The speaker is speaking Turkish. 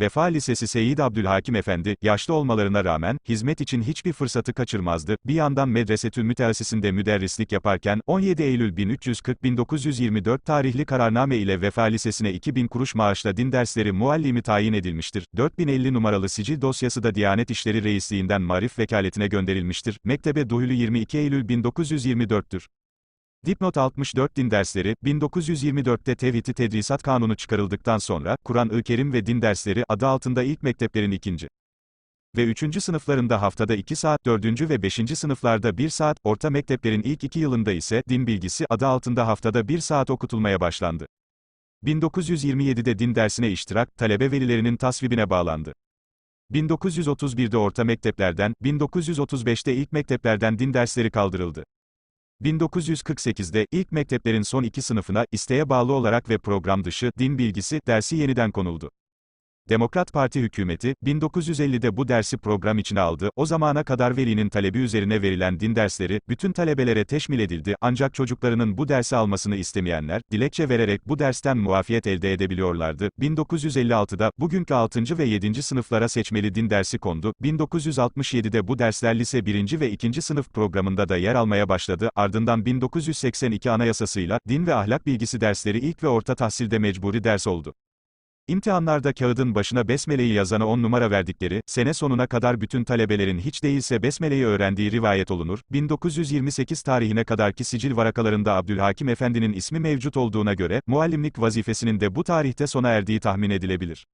Vefa Lisesi Seyyid Abdülhakim Efendi, yaşlı olmalarına rağmen, hizmet için hiçbir fırsatı kaçırmazdı. Bir yandan Medresetül Müteessisinde müderrislik yaparken, 17 Eylül 1340-1924 tarihli kararname ile Vefa Lisesi'ne 2000 kuruş maaşla din dersleri muallimi tayin edilmiştir. 4050 numaralı sicil dosyası da Diyanet İşleri Reisliğinden marif vekaletine gönderilmiştir. Mektebe duhulü 22 Eylül 1924'tür. Dipnot 64 din dersleri, 1924'te Tevhid-i Tedrisat Kanunu çıkarıldıktan sonra, Kur'an-ı Kerim ve din dersleri adı altında ilk mekteplerin ikinci ve 3. sınıflarında haftada 2 saat, 4. ve 5. sınıflarda 1 saat, orta mekteplerin ilk 2 yılında ise, din bilgisi adı altında haftada 1 saat okutulmaya başlandı. 1927'de din dersine iştirak, talebe velilerinin tasvibine bağlandı. 1931'de orta mekteplerden, 1935'te ilk mekteplerden din dersleri kaldırıldı. 1948'de, ilk mekteplerin son iki sınıfına, isteğe bağlı olarak ve program dışı, din bilgisi, dersi yeniden konuldu. Demokrat Parti hükümeti, 1950'de bu dersi program içine aldı, o zamana kadar velinin talebi üzerine verilen din dersleri, bütün talebelere teşmil edildi, ancak çocuklarının bu dersi almasını istemeyenler, dilekçe vererek bu dersten muafiyet elde edebiliyorlardı. 1956'da, bugünkü 6. ve 7. sınıflara seçmeli din dersi kondu, 1967'de bu dersler lise 1. ve 2. sınıf programında da yer almaya başladı, ardından 1982 anayasasıyla, din ve ahlak bilgisi dersleri ilk ve orta tahsilde mecburi ders oldu. İmtihanlarda kağıdın başına besmeleyi yazana 10 numara verdikleri, sene sonuna kadar bütün talebelerin hiç değilse besmeleyi öğrendiği rivayet olunur. 1928 tarihine kadarki sicil varakalarında Abdülhakim Efendi'nin ismi mevcut olduğuna göre, muallimlik vazifesinin de bu tarihte sona erdiği tahmin edilebilir.